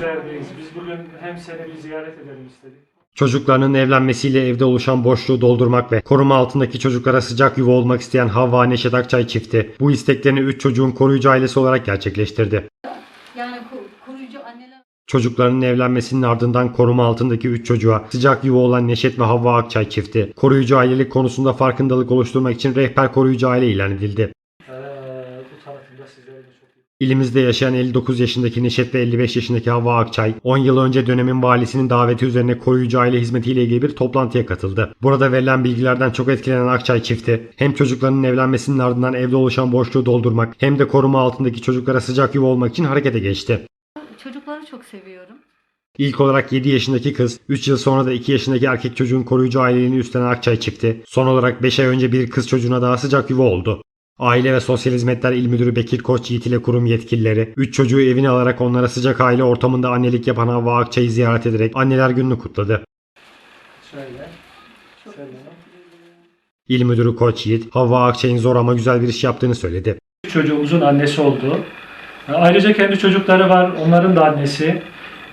Üsküdar'dayız. Biz bugün hem seni bir ziyaret edelim istedik. Çocuklarının evlenmesiyle evde oluşan boşluğu doldurmak ve koruma altındaki çocuklara sıcak yuva olmak isteyen Havva Neşet Akçay çifti bu isteklerini 3 çocuğun koruyucu ailesi olarak gerçekleştirdi. Yani ko- koruyucu anneler Çocuklarının evlenmesinin ardından koruma altındaki 3 çocuğa sıcak yuva olan Neşet ve Havva Akçay çifti koruyucu ailelik konusunda farkındalık oluşturmak için rehber koruyucu aile ilan edildi. Ee, bu tanıtımda sizlere de çok iyi. İlimizde yaşayan 59 yaşındaki Neşet ve 55 yaşındaki Havva Akçay, 10 yıl önce dönemin valisinin daveti üzerine koruyucu aile hizmetiyle ilgili bir toplantıya katıldı. Burada verilen bilgilerden çok etkilenen Akçay çifti, hem çocuklarının evlenmesinin ardından evde oluşan boşluğu doldurmak hem de koruma altındaki çocuklara sıcak yuva olmak için harekete geçti. çocukları çok seviyorum. İlk olarak 7 yaşındaki kız, 3 yıl sonra da 2 yaşındaki erkek çocuğun koruyucu aileliğini üstlenen Akçay çifti, son olarak 5 ay önce bir kız çocuğuna daha sıcak yuva oldu. Aile ve Sosyal Hizmetler İl Müdürü Bekir Koç Yiğit ile kurum yetkilileri 3 çocuğu evine alarak onlara sıcak aile ortamında annelik yapan Havva Akçay'ı ziyaret ederek anneler gününü kutladı. Şöyle. Şöyle. İl Müdürü Koç Yiğit, Havva Akçay'ın zor ama güzel bir iş yaptığını söyledi. Çocuğumuzun annesi oldu. Ee, Ayrıca kendi çocukları var. Onların da annesi.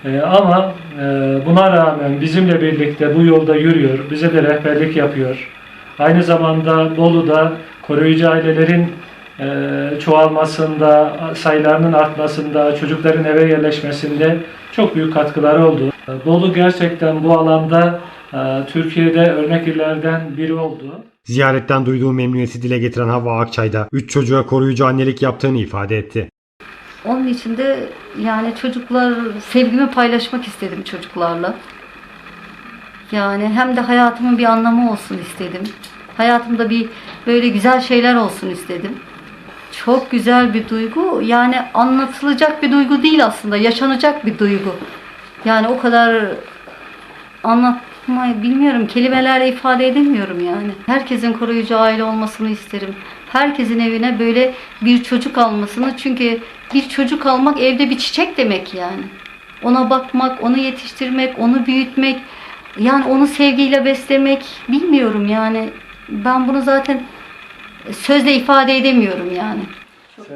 Ee, ama e, buna rağmen bizimle birlikte bu yolda yürüyor. Bize de rehberlik yapıyor. Aynı zamanda Bolu'da koruyucu ailelerin e, çoğalmasında, sayılarının artmasında, çocukların eve yerleşmesinde çok büyük katkıları oldu. Bolu gerçekten bu alanda e, Türkiye'de örnek illerden biri oldu. Ziyaretten duyduğu memnuniyeti dile getiren Havva Akçay da 3 çocuğa koruyucu annelik yaptığını ifade etti. Onun için de yani çocuklar sevgimi paylaşmak istedim çocuklarla. Yani hem de hayatımın bir anlamı olsun istedim. Hayatımda bir böyle güzel şeyler olsun istedim. Çok güzel bir duygu. Yani anlatılacak bir duygu değil aslında. Yaşanacak bir duygu. Yani o kadar anlatmayı bilmiyorum. Kelimelerle ifade edemiyorum yani. Herkesin koruyucu aile olmasını isterim. Herkesin evine böyle bir çocuk almasını. Çünkü bir çocuk almak evde bir çiçek demek yani. Ona bakmak, onu yetiştirmek, onu büyütmek, yani onu sevgiyle beslemek bilmiyorum yani. Ben bunu zaten sözle ifade edemiyorum yani. Çok